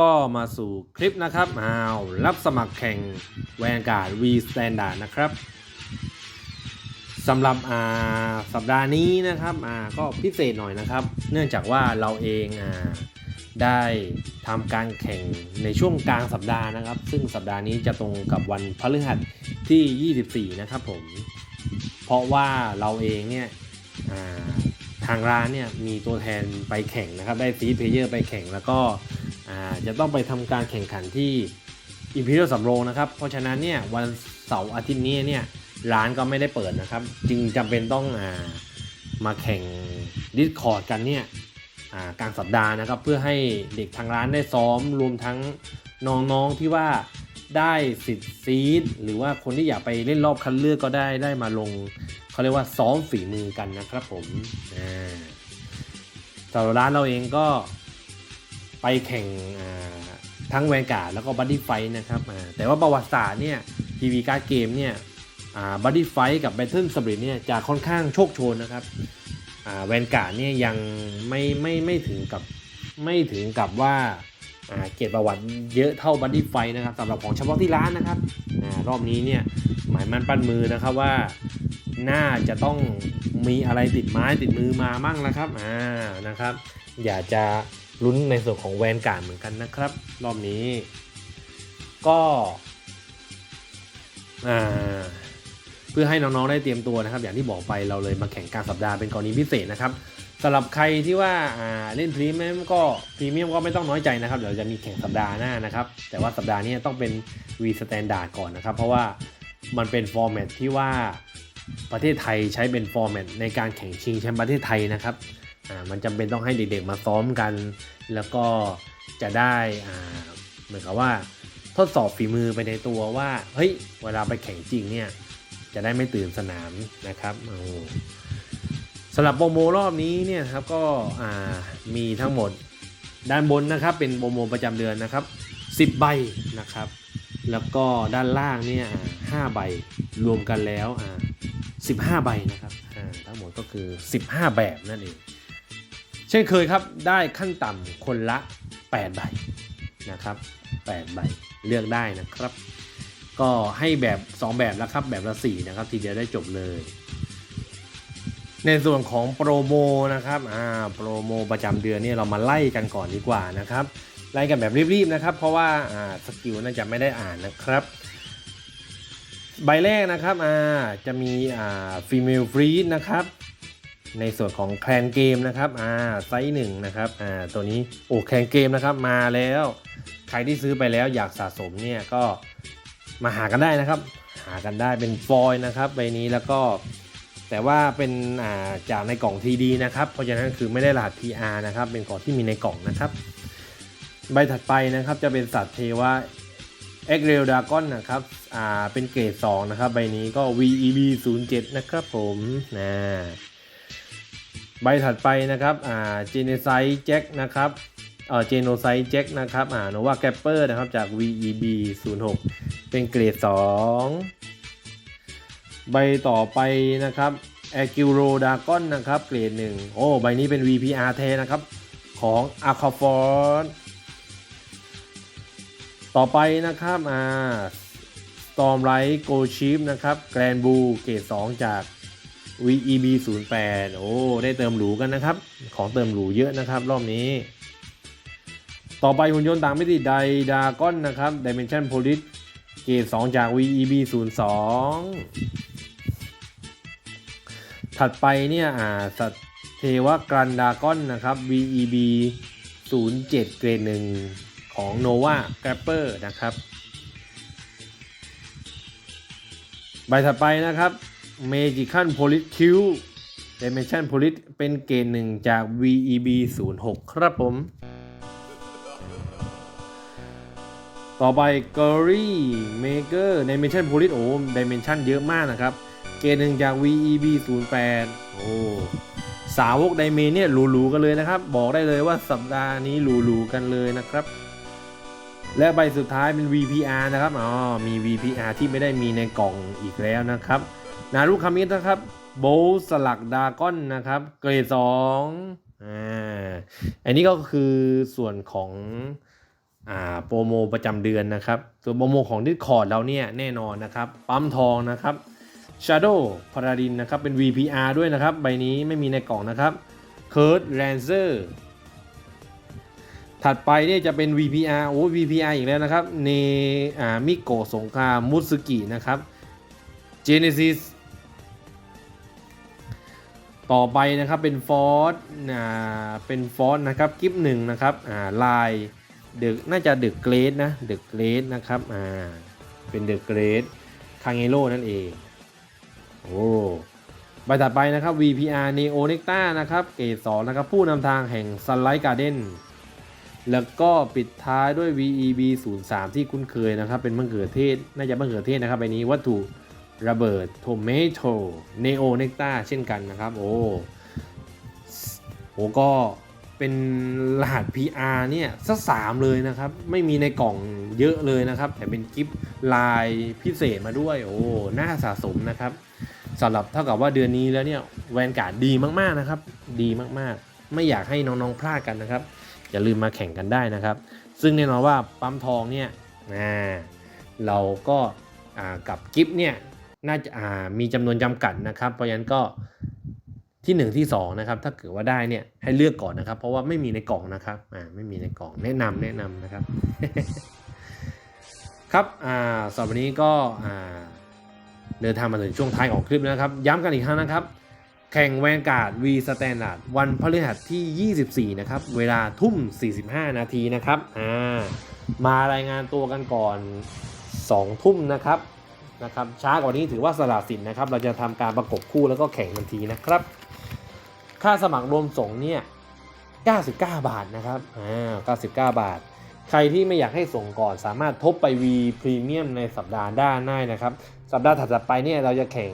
ก็มาสู่คลิปนะครับอ้าวรับสมัครแข่งแวนการ์ด V Standard นะครับสำหรับอ่าสัปดาห์นี้นะครับอ่าก็พิเศษหน่อยนะครับ เนื่องจากว่าเราเองอ่าได้ทำการแข่งในช่วงกลางสัปดาห์นะครับ ซึ่งสัปดาห์นี้จะตรงกับวันพฤหัสที่ 24 นะครับผม เพราะว่าเราเองเนี่ยทางร้านเนี่ยมีตัวแทนไปแข่งนะครับ ได้ซีเพลเยอร์ไปแข่งแล้วก็ จะต้องไปทำการแข่งขันที่ Imperial สำโรงนะครับ เพราะฉะนั้นเนี่ยวันเสาร์อาทิตย์นี้เนี่ยร้านก็ไม่ได้เปิดนะครับ จึงจำเป็นต้องอามาแข่ง Discord กันเนี่ยกลางสัปดาห์นะครับ เพื่อให้เด็กทางร้านได้ซ้อมรวมทั้งน้องๆที่ว่าได้สิทธิ์ซีดหรือว่าคนที่อยากไปเล่นรอบคัดเลือกก็ได้ได้มาลงเขาเรียกว่าซ้อมฝีมือกันนะครับผมอ่าสำหรับร้านเราเองก็ ไปแข่งทั้งแวนการ์ดแล้วก็บัดดี้ไฟนะครับแต่ว่าประวัติศาสตร์เนี่ยทีวีการ์ดเกมเนี่ยบัดดี้ไฟกับแบทเทิลสปริตเนี่ยจะค่อนข้างโชคโชนนะครับแวนการ์ดเนี่ยยังไม่ไม่ไม่ถึงกับไม่ถึงกับว่าเกียรติประวัติเยอะเท่าบัดดี้ไฟนะครับสำหรับของเฉพาะที่ร้านนะครับอรอบนี้เนี่ยหมายมันปั้นมือนะครับว่าน่าจะต้องมีอะไรติดไม้ติดมือมามั่งนะครับอ่านะครับ อย่าจะ ลุ้นในส่วนของแวนการ์ดเหมือนกันนะครับ รอบนี้ ก็เพื่อให้น้องๆได้เตรียมตัวนะครับ อย่างที่บอกไปเราเลยมาแข่งกลารสัปดาห์เป็นกรณีพิเศษนะครับสำหรับใครที่ว่าเล่นพรีเมียมก็พรีเมียมก็ไม่ต้องน้อยใจนะครับเดี๋ยวจะมีแข่งสัปดาห์หน้านะครับ แต่ว่าสัปดาห์นี้ต้องเป็น V Standard ก่อนนะครับ เพราะว่ามันเป็นฟอร์แมตที่ว่าประเทศไทยใช้เป็นฟอร์แมตในการแข่งชิงแชมป์ประเทศไทยนะครับ มันจำเป็นต้องให้เด็กๆมาซ้อมกัน แล้วก็จะได้เหมือนกับว่าทดสอบฝีมือไปในตัวว่าเฮ้ยเวลาไปแข่งจริงเนี่ยจะได้ไม่ตื่นสนามนะครับโอ้สำหรับโปรโมรอบนี้เนี่ยครับก็มีทั้งหมดด้านบนนะครับเป็นโปรโมประจำเดือนนะครับ 10 ใบนะครับ แล้วก็ด้านล่างเนี่ยห้าใบรวมกันแล้วอ่าสิบห้าใบนะครับทั้งหมดก็คือ 15 แบบนั่นเอง เช่นเคยครับได้ขั้นต่ำคนละ 8 ใบนะครับ8ใบเลือกได้นะครับ ก็ให้แบบ 2 แบบแล้วครับ แบบละ 4 นะครับ ทีเดียวได้จบเลย ในส่วนของโปรโมนะครับอ่าโปรโมประจำเดือนนี่เรามาไล่กันก่อนดีกว่านะครับ ไล่กันแบบรีบๆนะครับ เพราะว่าอ่าสกิลน่าจะไม่ได้อ่านนะครับใบแรกนะครับอ่าจะมีอ่าฟีเมลฟรีดนะครับ ในส่วนของแคลนเกมนะครับอ่าไซส์หนึ่งนะครับอ่าตัวนี้โอ้แคลนเกมนะครับมาแล้ว ใครที่ซื้อไปแล้วอยากสะสมเนี่ยก็มาหากันได้นะครับ หากันได้เป็นฟอยนะครับใบนี้แล้วก็แต่ว่าเป็นอ่าจากในกล่องทีดีนะครับเพราะฉะนั้นคือไม่ได้รหัส PR นะครับเป็นของที่มีในกล่องนะครับ ใบถัดไปนะครับจะเป็นสัตว์เทวะ e x r e l Dragon นะครับอ่าเป็นเกรด2นะครับใบนี้ก็ VEB 07นะครับผมนะ ใบถัดไปนะครับอ่า Genocide Jack นะครับเอ่อ Genocide Jack นะครับอ่า Nova Gapper นะครับจาก VEB 06 เป็นเกรด 2 ใบต่อไปนะครับ a g u r o Dragon นะครับ เกรด 1 โอ้ ใบนี้เป็น VPR แทนะครับ ของ a q u a f o r ต่อไปนะครับอ่า Stormlight Go Ship นะครับ Grand Blue เกรด 2 จาก VEB 08โอ้ได้เติมหรูกันนะครับ ของเติมหรูเยอะนะครับ รอบนี้ ต่อไปหุ่นยนต์ต่างมิติไดดากอนนะครับ Dimension Police เกรด2จาก VEB 02ถัดไปเนี่ยอ่าสัตเทวกรันดากอนนะครับ VEB 07 เกรด1ของ Nova Grapper นะครับ ใบถัดไปนะครับ Magical Police Q Dimension Police เป็นเกรดหนึ่งจาก VEB 06 ครับผม ต่อไป g o r y Maker Dimension Police โอ้ Dimension เยอะมากนะครับ เกรดหนึ่งจาก VEB 08โอ้สาวกไดเมเนี่ยหรูๆกันเลยนะครับ บอกได้เลยว่าสัปดาห์นี้หรูๆกันเลยนะครับ และใบสุดท้ายเป็น VPR นะครับ อ๋อ มี VPR ที่ไม่ได้มีในกล่องอีกแล้วนะครับ นารุคามินะครับโบสลักดากอนนะครับ เกรด2อ่าอันนี้ก็คือส่วนของอ่าโปรโมประจำเดือนนะครับส่วนโปรโมของ Discord เราเนี่ยแน่นอนนะครับ ปั๊มทองนะครับ Shadow พาราดินนะครับ เป็น VPR ด้วยนะครับ ใบนี้ไม่มีในกล่องนะครับ Kurt Lancer ถัดไปเนี่ยจะเป็น VPR โอ้ VPR อีกแล้วนะครับ เนอามิโกะสงครามมุสกินะครับ Genesis ต่อไปนะครับเป็นฟอร์ดอ่าเป็นฟอร์นะครับกิฟหนึ่งนะครับอ่าลายเดอะน่าจะเดอะเกรดนะเดอะเกรดนะครับอ่าเป็นเดอะเกรดคางเอโร่นั่นเองโอ้ใบถัดไปนะครับ VPR Neo Necta นะครับเกรดสองนะครับผู้นำทางแห่ง Sunlight Garden แล้วก็ปิดท้ายด้วย VEB 0 3ที่คุ้นเคยนะครับ เป็นมะเขือเทศ น่าจะมะเขือเทศนะครับใบนี้วัตถุ ระเบิดโทเมโตเนโอเนกตาเช่นกันนะครับ โอ้โหก็เป็นรหัส PR เนี่ยสักสามเลยนะครับ ไม่มีในกล่องเยอะเลยนะครับ แต่เป็นกิฟต์ลายพิเศษมาด้วย โอ้น่าสะสมนะครับสำหรับเท่ากับว่าเดือนนี้แล้วเนี่ยแวนการ์ดดีมากๆนะครับ ดีมากๆ ไม่อยากให้น้องๆพลาดกันนะครับ อย่าลืมมาแข่งกันได้นะครับ ซึ่งแน่นอนว่าปั๊มทองเนี่ยเราก็ากับกิฟต์เนี่ย น่าจะามีจำนวนจำกัดนะครับ เพราะฉะนั้นก็ที่ 1 ที่2นะครับถ้าเกิดว่าได้เนี่ยให้เลือกก่อนนะครับ เพราะว่าไม่มีในกล่องนะครับอ่าไม่มีในกล่องแนะนำแนะนำนะครับ ครับอ่าสำหรับวันนี้ก็อ่าเดินทางมาถึงช่วงท้ายของคลิปนะครับ ย้ำกันอีกครั้งนะครับ แข่งแวนการ์ด V Standard วันพฤหัสที่ 24 นะครับ เวลาทุ่ม 45 นาทีนะครับอ่ามารายงานตัวกันก่อน 2 ทุ่มนะครับ นะครับช้ากว่านี้ถือว่าสละสิทธิ์นะครับ เราจะทำการประกบคู่แล้วก็แข่งทันทีนะครับ ค่าสมัครรวมส่งเนี่ย99 บาทนะครับอ่า99 บาท ใครที่ไม่อยากให้ส่งก่อนสามารถทบไป V Premium ในสัปดาห์หน้าได้นะครับ สัปดาห์ถัดไปเนี่ยเราจะแข่ง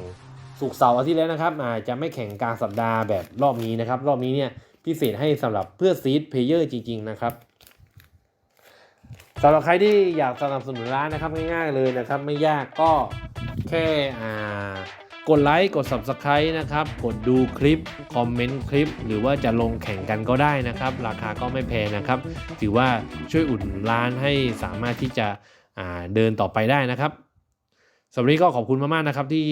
สุกเสาร์อาทิตย์แล้วนะครับอาจะไม่แข่งกลางสัปดาห์แบบรอบนี้นะครับ รอบนี้เนี่ยพิเศษให้สำหรับเพื่อซีดเพลเยอร์จริง ๆ นะครับ สำหรับใครที่อยากสนับสนุนร้านนะครับง่ายๆเลยนะครับ ไม่ยากก็แค่อ่ากดไลค์กด Subscribe นะครับ กดดูคลิป คอมเมนต์คลิป หรือว่าจะลงแข่งกันก็ได้นะครับ ราคาก็ไม่แพงนะครับ ถือว่าช่วยอุดหนุนร้านให้สามารถที่จะเดินต่อไปได้นะครับสำหรับนี้ก็ขอบคุณมากๆนะครับ ที่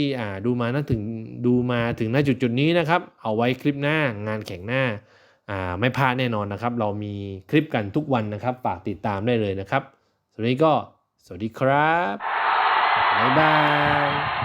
ดูมานั่นถึงดูมาถึงณจุดจุดๆนี้นะครับ เอาไว้คลิปหน้างานแข่งหน้า ไม่พลาดแน่นอนนะครับ เรามีคลิปกันทุกวันนะครับ ฝากติดตามได้เลยนะครับสำหรับวันนี้ก็สวัสดีครับบ๊ายบาย